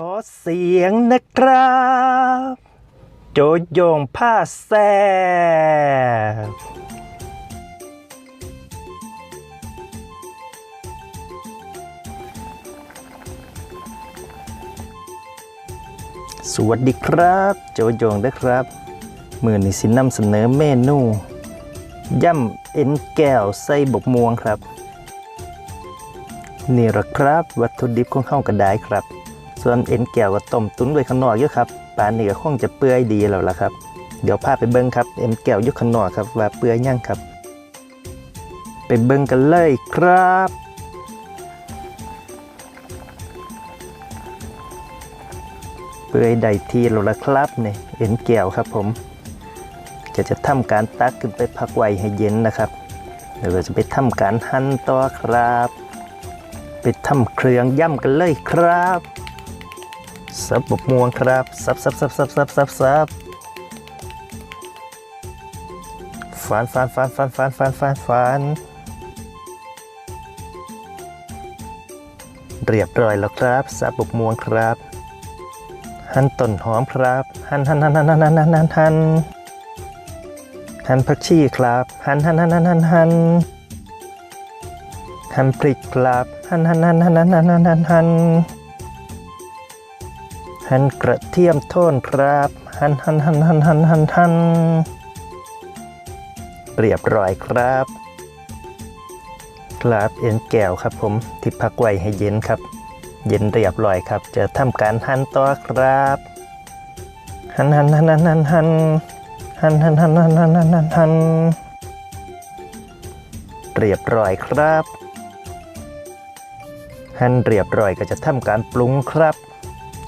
ขอเสียงนะครับ โจโยงผ้าแซ่บสวัสดีครับ โจโยงนะครับ มือนี้สินำเสนอเมนูย่ำเอ็นแก้วใส่บกม่วงครับ นี่แหละครับ วัตถุดิบของข้าวกระไดครับ ส่วนเอ็นแก้วก็ต้มตุ้นไว้ข้างนอกเยอะครับปลานี่ก็คงจะเปื่อยดีแล้วล่ะครับ เดี๋ยวพาไปเบิ้งครับเอ็นแก้วยุคข้างนอกครับว่าเปื่อยยังครับ ไปเบิ้งกันเลยครับเปื่อยได้ทีแล้วล่ะครับนี่เอ็นแก้วครับผมจะจะทำการตักขึ้นไปพักไว้ให้เย็นนะครับเดี๋ยวเราจะไปทำการหั่นต่อครับ ไปทำเครื่องย่ำกันเลยครับ สับบกม่วงครับสับสับสับสับสับสับสับฟานฟานฟานฟานฟานฟานฟานฟานเรียบร้อยแล้วครับสับบกม่วงครับ หั่นต้นหอมครับ หั่นหั่นหั่นหั่นหั่นหั่นหั่นหั่นหั่นผักชีครับ หั่นหั่นหั่นหั่นหั่นหั่นหั่นพริกครับ หั่นหั่นหั่นหั่นหั่นหั่นหั่น หั่นกระเทียมโทนครับ หั่นหั่นหั่นหั่นหั่นหั่นหั่นเรียบร้อยครับครับเอ็นแก้วครับผมที่พักไว้ให้เย็นครับ เย็นเรียบร้อยครับ จะทำการหั่นต่อครับหั่นหั่นหั่นหั่นหั่นหั่นหั่นหั่นหั่นหั่นหั่นหั่นหั่นหั่นเรียบร้อยครับ หั่นเรียบร้อยก็จะทำการปรุงครับ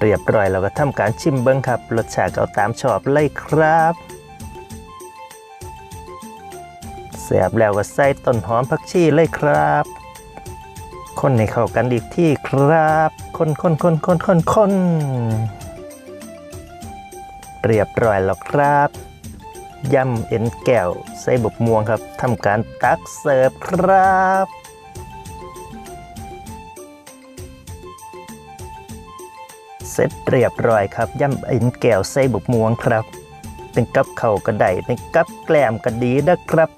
เรียบร้อยเราก็ทำการชิมเบิ้งครับ รสชาติเอาตามชอบเลยครับเสียบแล้วก็ใส่ต้นหอมผักชีเลยครับ คนให้เข้ากันอีกที่ครับ คนคนคนคนคนคนเรียบร้อยแล้วครับยำเอ็นแก้วใส่บกม่วงครับทำการตักเสิร์ฟครับ เสร็จเรียบร้อยครับย่ำอินแก้วใส่บกม่วงครับ เป็นกับเข่ากระไดเป็นกับแกล้มกระดีนะครับ